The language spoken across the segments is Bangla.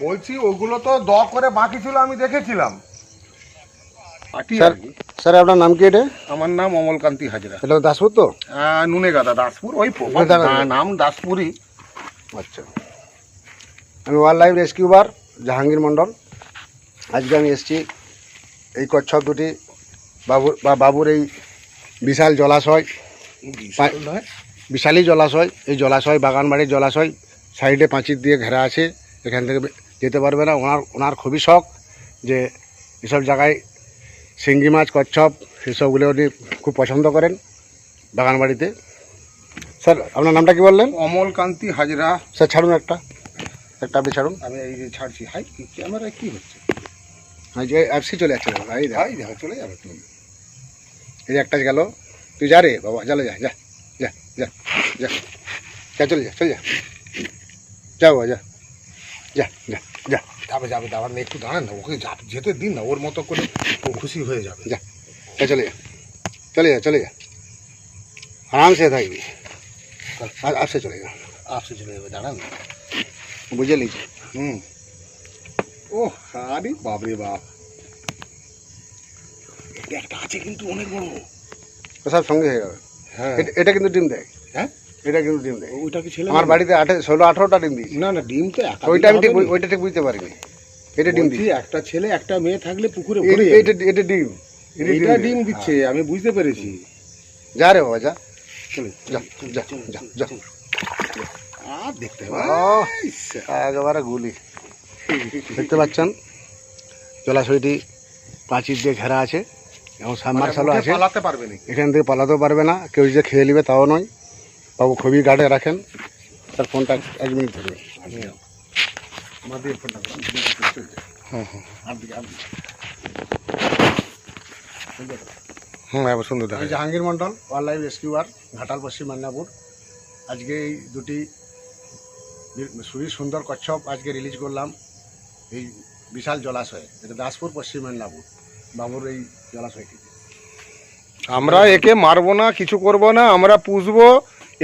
বলছি ওগুলো তো দ করে বাকি ছিল আমি দেখেছিলাম। স্যার স্যার আপনার নাম কি এটা? আমার নাম অমলকান্তি হাজরা। এটা দাসপুর তো? আহ, নুনেগাদা দাসপুর ওই দাদা। নাম দাসপুরই। আচ্ছা। আমি ওয়াইল্ড লাইফ রেস্কিউবার জাহাঙ্গীর মণ্ডল। আজকে আমি এসেছি এই কচ্ছপ দুটি বাবুর বা বাবুর এই বিশাল জলাশয় বিশাল বিশালই জলাশয় এই জলাশয় বাগানবাড়ির জলাশয় সাইডে পাঁচির দিয়ে ঘেরা আছে এখান থেকে যেতে পারবে না। ওনার ওনার খুবই শখ যে এসব জায়গায় শিঙ্গি মাছ কচ্ছপ সেসবগুলো উনি খুব পছন্দ করেন বাগানবাড়িতে স্যার আপনার নামটা কি বললেন? অমলকান্তি হাজরা। স্যার ছাড়ুন একটা। একটা আপনি ছাড়ুন। আমি এই যে ছাড়ছি। হাই ক্যামেরায় কী হচ্ছে? হ্যাঁ যে অ্যাপসি চলে যাচ্ছে। দেখ। হাই দেখো চলে যাবে তুমি। এই যে একটা গেল। তুই যা রে বাবা চলে যা যা যা যা যা। যা চলে যা চলে যা। যা বাবা যা যা যা। যা। যাবে যাবে দাঁড়ান একটু দাঁড়ান না ওকে যেতে দিন না ওর মতো করে ও খুশি হয়ে যাবে। যা চলে যা। চলে যা চলে যা। আরামসে থাকবি। আপসে চলে যা। আসতে চলে যাবে দাঁড়ান বুঝে লিছি হুম। ও আরে বাপরে বাপ। এটা একটা আছে কিন্তু অনেক বড়। সব সঙ্গে হয়ে যাবে। হ্যাঁ। এটা- এটা কিন্তু ডিম দেয়। হ্যাঁ? এটা কিন্তু ডিম দেয়। ওইটা কি ছেলে আমার বাড়িতে আঠে ষোলো আঠেরোটা ডিম দিয়েছি। না না ডিম তো ওইটা আমি ঠিক ওইটা ঠিক বুঝতে পারিনি। এটা ডিম দিচ্ছে একটা ছেলে একটা মেয়ে থাকলে পুকুরে ভরে এইটা এটা ডিম। এটা এটা ডিম দিচ্ছে আমি বুঝতে পেরেছি। যা রে বাবা যা। যা যা যা যা। আর দেখতে একেবারে গুলি। দেখতে পাচ্ছেন? জলাশয়টি প্রাচীর দিয়ে ঘেরা আছে এবং সাবমার্শালও আছে। পালাতে পারবে না এখান থেকে পালাতেও পারবে না। কেউ যে খেয়ে নেবে তাও নয়। বাবু খুবই গার্ডে রাখেন। স্যার ফোনটা এক মিনিট ধরবে আমি আমাদের ফোনটা হুম হুম আর দিকে আর দিকে। হুম এবার সুন্দর আমি Jahangir Mondal wild life rescuer Ghatal Paschim Medinipur. আজকে এই দুটি খুবই সুন্দর কচ্ছপ আজকে রিলিজ করলাম এই বিশাল জলাশয়ে। এটা দাসপুর পশ্চিম মেদিনীপুর। বাবুর এই জলাশয়টি আমরা একে মারবো না কিছু করব না আমরা পুষবো।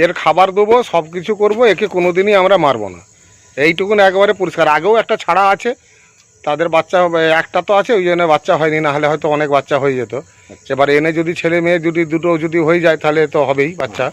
এর খাবার দেবো সব কিছু করব একে কোনো দিনই আমরা মারবো না। এইটুকুন একবারে পরিষ্কার। আগেও একটা ছাড়া আছে তাদের বাচ্চা একটা তো আছে ওই জন্য বাচ্চা হয়নি না হলে হয়তো অনেক বাচ্চা হয়ে যেত। এবার এনে যদি ছেলে মেয়ে যদি দুটো যদি হয়ে যায় তাহলে তো হবেই বাচ্চা।